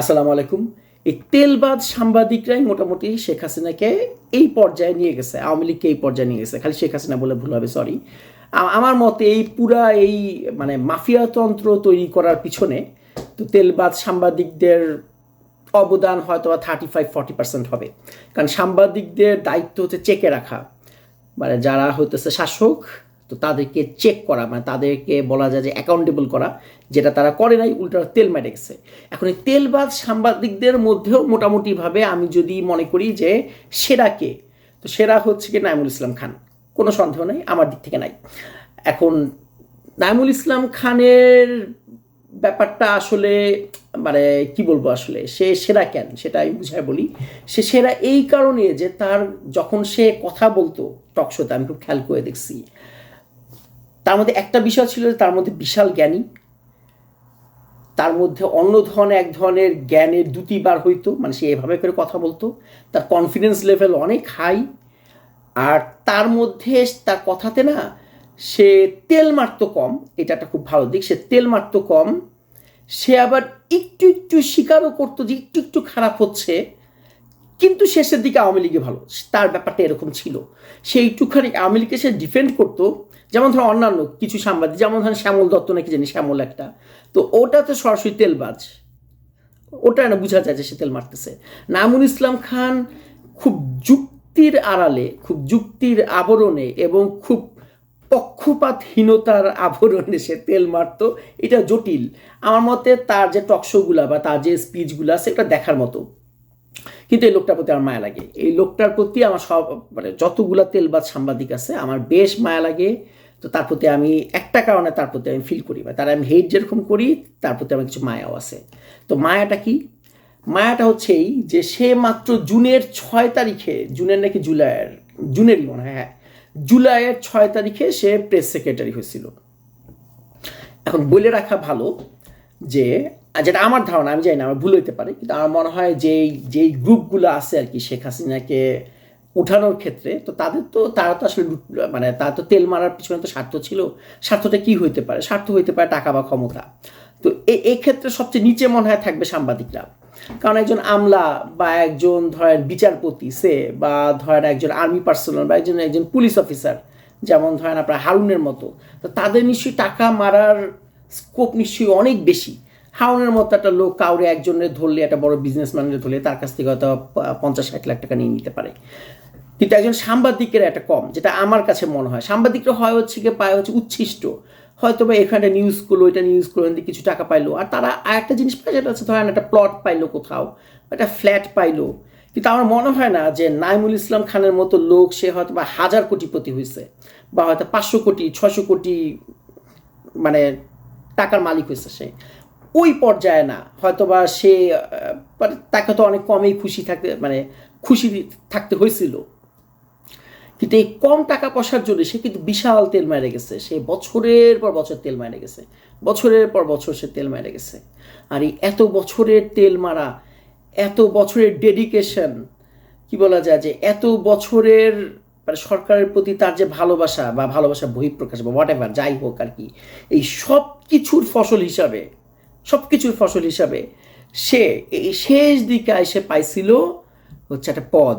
আসসালামু আলাইকুম। এই তেলবাদ সাংবাদিকরাই মোটামুটি শেখ হাসিনাকে এই পর্যায়ে নিয়ে গেছে, আওয়ামী লীগকে এই পর্যায়ে নিয়ে গেছে। খালি শেখ হাসিনা বলে ভুল হবে সরি আমার মতে এই পুরা এই মানে মাফিয়াতন্ত্র তৈরি করার পিছনে তো তেলবাদ সাংবাদিকদের অবদান হয়তো বা থার্টি ফাইভ ফর্টি পার্সেন্ট হবে। কারণ সাংবাদিকদের দায়িত্ব হচ্ছে চেকে রাখা। মানে যারা হইতেছে শাসক তো তাদেরকে চেক করা মানে তাদেরকে বলা যায় যে অ্যাকাউন্টেবল করা, যেটা তারা করে নাই, উল্টা তেল মেরে গেছে। এখন এই তেলবাদ সাংবাদিকদের মধ্যেও মোটামুটিভাবে আমি যদি মনে করি যে সেরা কে? তো সেরা হচ্ছে কি নাইমুল ইসলাম খান। কোনো সন্দেহ নেই, আমার দিক থেকে নাই। এখন নাইমুল ইসলাম খানের ব্যাপারটা আসলে মানে কি বলব আসলে, সে সেরা কেন? সেটা আমি বুঝায় বলি। সে সেরা এই কারণে যে তার যখন সে কথা বলতো টকশোতে আমি খুব খেয়াল করে দেখছি। তার মধ্যে একটা বিষয় ছিল তার মধ্যে বিশাল জ্ঞানী। তার মধ্যে অন্য ধরনের এক ধরনের জ্ঞানের দুটিবার হইতো মানে সে এভাবে করে কথা বলতো। তার কনফিডেন্স লেভেল অনেক হাই আর তার মধ্যে তার কথাতে না সে তেল মারতো কম, এটা একটা খুব ভালো দিক, সে তেল মারতো কম। সে আবার একটু একটু স্বীকারও করতো যে একটু একটু খারাপ হচ্ছে, কিন্তু শেষের দিকে আওয়ামী লীগে ভালো। তার ব্যাপারটা এরকম ছিল। সে একটুখানি আওয়ামী লীগকে সে ডিফেন্ড করতো যেমন ধরো অন্যান্য কিছু সাংবাদিক, যেমন ধরেন শ্যামল দত্ত নাকি জানি, শ্যামল একটা। তো ওটা তো সরাসরি তেলবাজ ওটা না বোঝা যায় যে সে তেল মারতেছে। নামুল ইসলাম খান খুব যুক্তির আড়ালে, খুব যুক্তির আবরণে এবং খুব পক্ষপাতহীনতার আবরণে সে তেল মারতো। এটা জটিল। আমার মতে তার যে টকশোগুলা বা তার যে স্পিচগুলো আছে, এটা দেখার মতো। কিন্তু এই লোকটার প্রতি আমার মায়া লাগে। এই লোকটার প্রতি আমার সব মানে যতগুলা তেলবাদ সাংবাদিক আছে, আমার বেশ মায়া লাগে। তো তার প্রতি আমি একটা কারণে তার প্রতি আমি ফিল করি বা তার আমি হেট যেরকম করি, তার প্রতি আমার কিছু মায়াও আছে। তো মায়াটা কি? মায়াটা হচ্ছে এই যে সে মাত্র জুনের ছয় তারিখে, জুনের নাকি জুলাইয়ের, জুনেরই মনে হয় হ্যাঁ জুলাইয়ের ছয় তারিখে সে প্রেস সেক্রেটারি হয়েছিল। এখন বলে রাখা ভালো যে যেটা আমার ধারণা, আমি জানি না, আমার ভুল হইতে পারে, কিন্তু আমার মনে হয় যে যেই গ্রুপগুলো আছে আর কি, শেখ হাসিনাকে উঠানোর ক্ষেত্রে, তো তাদের তো, তারা তো আসলে মানে তারা তো তেল মারার পিছনে তো স্বার্থ ছিল। স্বার্থটা কি হইতে পারে? স্বার্থ হইতে পারে টাকা বা ক্ষমতা। তো এই ক্ষেত্রে সবচেয়ে নিচে মনে হয় থাকবে সাংবাদিকরা। কারণ একজন আমলা বা একজন ধরেন বিচারপতি, সে বা ধরেন একজন আর্মি পার্সোনাল বা একজন একজন পুলিশ অফিসার, যেমন ধরেন আপনার হারুনের মতো, তো তাদের নিশ্চয়ই টাকা মারার স্কোপ নিশ্চয়ই অনেক বেশি। হাউনের মতো একটা লোক কাউরে একজনের ধরলে, একটা বড় বিজনেসম্যানের ধরলে, তার কাছ থেকে হয়তো পঞ্চাশ ষাট লাখ টাকা নিয়ে নিতে পারে। কিন্তু একজন সাংবাদিকের একটা কম, যেটা আমার কাছে মনে হয়। সাংবাদিকরা হয় হচ্ছে গিয়ে পায় হচ্ছে উচ্ছিষ্ট। হয়তো বা এখানে নিউজ করল এটা নিউজ করল কিছু টাকা পাইলো। আর তারা আর একটা জিনিস পায় যেটা হচ্ছে ধরেন একটা প্লট পাইলো কোথাও, একটা ফ্ল্যাট পাইলো। কিন্তু আমার মনে হয় না যে নাইমুল ইসলাম খানের মতো লোক, সে হয়তো বা হাজার কোটিপতি হয়েছে, বা হয়তো পাঁচশো কোটি ছশো কোটি মানে টাকার মালিক হয়েছে সে। ওই পর্যায়ে না, হয়তোবা সে মানে তাকে তো অনেক কমেই খুশি থাকতে মানে খুশি থাকতে হয়েছিল। কিন্তু এই কম টাকা পয়সার জন্য সে কিন্তু বিশাল তেল মেরে গেছে। সে বছরের পর বছর তেল মেরে গেছে। বছরের পর বছর সে তেল মেরে গেছে। আর এই এত বছরের তেল মারা, এত বছরের ডেডিকেশন কি বলা যায় যে এত বছরের মানে সরকারের প্রতি তার যে ভালোবাসা বা ভালোবাসা বহিঃপ্রকাশ বা হোয়াট এভার যাই হোক আর কি, এই সব কিছুর ফসল হিসাবে সব কিছুর ফসল হিসাবে। সে এই শেষ দিকে এসে পাইছিল হচ্ছে একটা পদ,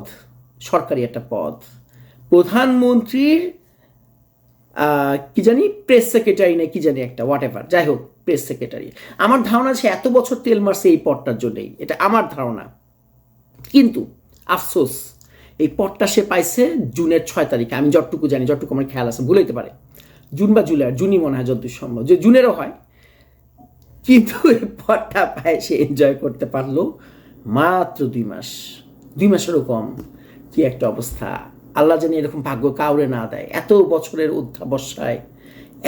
সরকারি একটা পদ। প্রধানমন্ত্রীর কি জানি প্রেস সেক্রেটারি না কি জানি একটা হোয়াট এভার যাই হোক প্রেস সেক্রেটারি আমার ধারণা সে এত বছর তেল মারছে এই পদটার জন্যই, এটা আমার ধারণা। কিন্তু, আফসোস, এই পদটা সে পাইছে জুনের ছয় তারিখে। আমি যতটুকু জানি, যতটুকু আমার খেয়াল আছে ভুলাইতে পারে। জুন বা জুলাই, জুনই মনে হয় যতদূর সম্ভব। যে জুনেরও হয় কিন্তু পদটা পায় সে এনজয় করতে পারল মাত্র দুই মাস। দুই মাসেরও কম কি একটা অবস্থা। আল্লাহ জানি এরকম ভাগ্য কাউরে না দেয়। এত বছরের অধ্যাবসায়,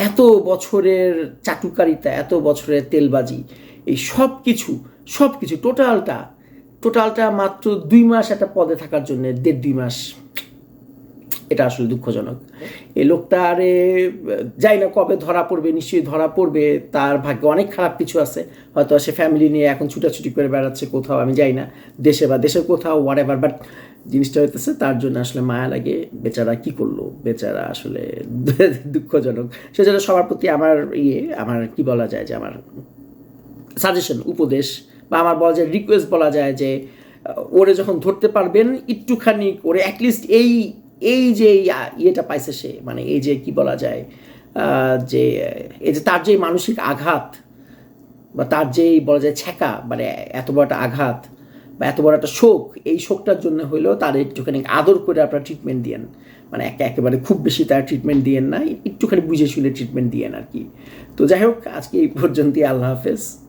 এত বছরের চাটুকারিতা, এত বছরের তেলবাজি, এই সব কিছু সব কিছু টোটালটা টোটালটা মাত্র দুই মাস একটা পদে থাকার জন্য দেড় দুই মাস। এটা আসলে দুঃখজনক। এই লোকটা আরে যাই না কবে ধরা পড়বে, নিশ্চয়ই ধরা পড়বে, তার ভাগ্যে অনেক খারাপ কিছু আছে। হয়তো সে ফ্যামিলি নিয়ে এখন ছুটাছুটি করে বেড়াচ্ছে কোথাও, আমি যাই না, দেশে বা দেশের কোথাও হোয়াট এভার বাট জিনিসটা হইতেছে তার জন্য আসলে মায়া লাগে, বেচারা কি করল? বেচারা আসলে দুঃখজনক। সেজন্য সবার প্রতি আমার ইয়ে আমার কি বলা যায় যে আমার সাজেশন উপদেশ, বা আমার বলা যায় রিকোয়েস্ট বলা যায় যে ওরে যখন ধরতে পারবেন, একটুখানি ওরে অ্যাটলিস্ট এই এই যে ইয়া- ইয়েটা পাইছে সে মানে এই যে কি বলা যায় যে, এই যে তার যে মানসিক আঘাত বা তার যেই বলা যায় ছ্যাঁকা মানে এত বড় একটা আঘাত বা এত বড় একটা শোক, এই শোকটার জন্য হলেও তার একটুখানি আদর করে আপনার ট্রিটমেন্ট দিয়েন। মানে একে একেবারে খুব বেশি তার ট্রিটমেন্ট দিয়েন না, একটুখানি বুঝে শুনে ট্রিটমেন্ট দিয়েন আর কি। তো যাই হোক, আজকে এই পর্যন্তই, আল্লাহ হাফেজ।